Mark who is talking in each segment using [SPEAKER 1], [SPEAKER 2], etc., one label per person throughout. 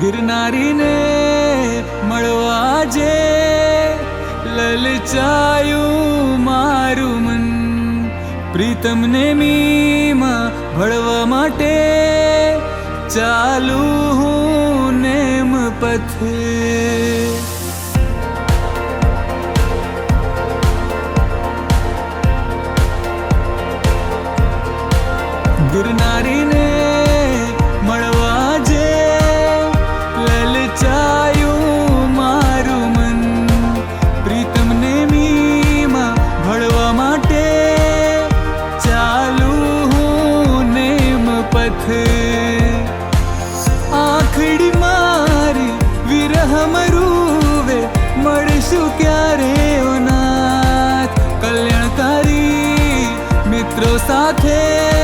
[SPEAKER 1] ગિરનારીને મળવા જે લલચાયું મારું મન. પ્રીતમને મીમાં ભળવા માટે ચાલુ હું નેમ પથે. ગિરનારીને નેમ આખડી મારી વિરહ મરુવે મળશું ક્યારે ઓ કલ્યાણકારી મિત્રો સાથે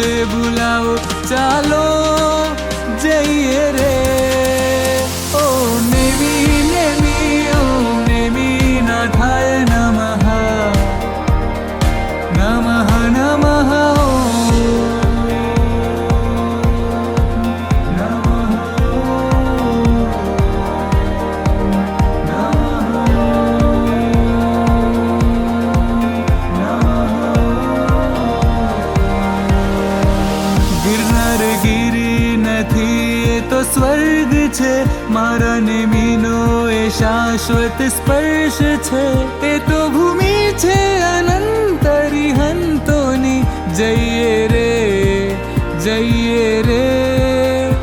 [SPEAKER 1] છે બોલાવો ચાલો જઈએ રે ઓમ નેમી નેમી ઓમ નેમી નાથાય નમઃ નમઃ નમઃ સ્વર્ગ છે મારા નેમીનો એ શાશ્વત સ્પર્શ છે એ તો ભૂમિ છે અનંતરી હંતોની જઈએ રે જઈએ રે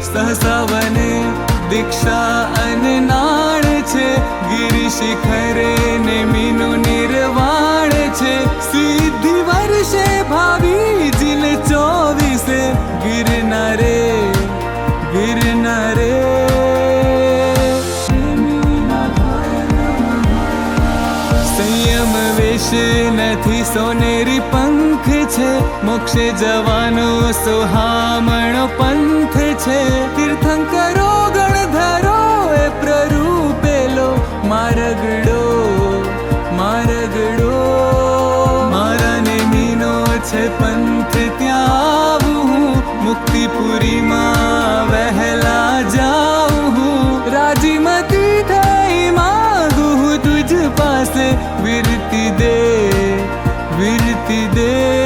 [SPEAKER 1] સહસા વને દીક્ષા અને નાળ છે ગિરી શિખરે સંયમ નથી સોનેરી પંખ છે. મોક્ષે જવાનો સુહામણો પંથ છે. તીર્થંકરો, ગણધરો, એ પ્રરૂપેલો મારગડો મારગડો. મારા નેમીનો છે પંથ, ત્યાં આવું વહેલા મુક્તિપુરીમાં ਵਿਰਤੀ ਦੇ ਵਿਰਤੀ ਦੇ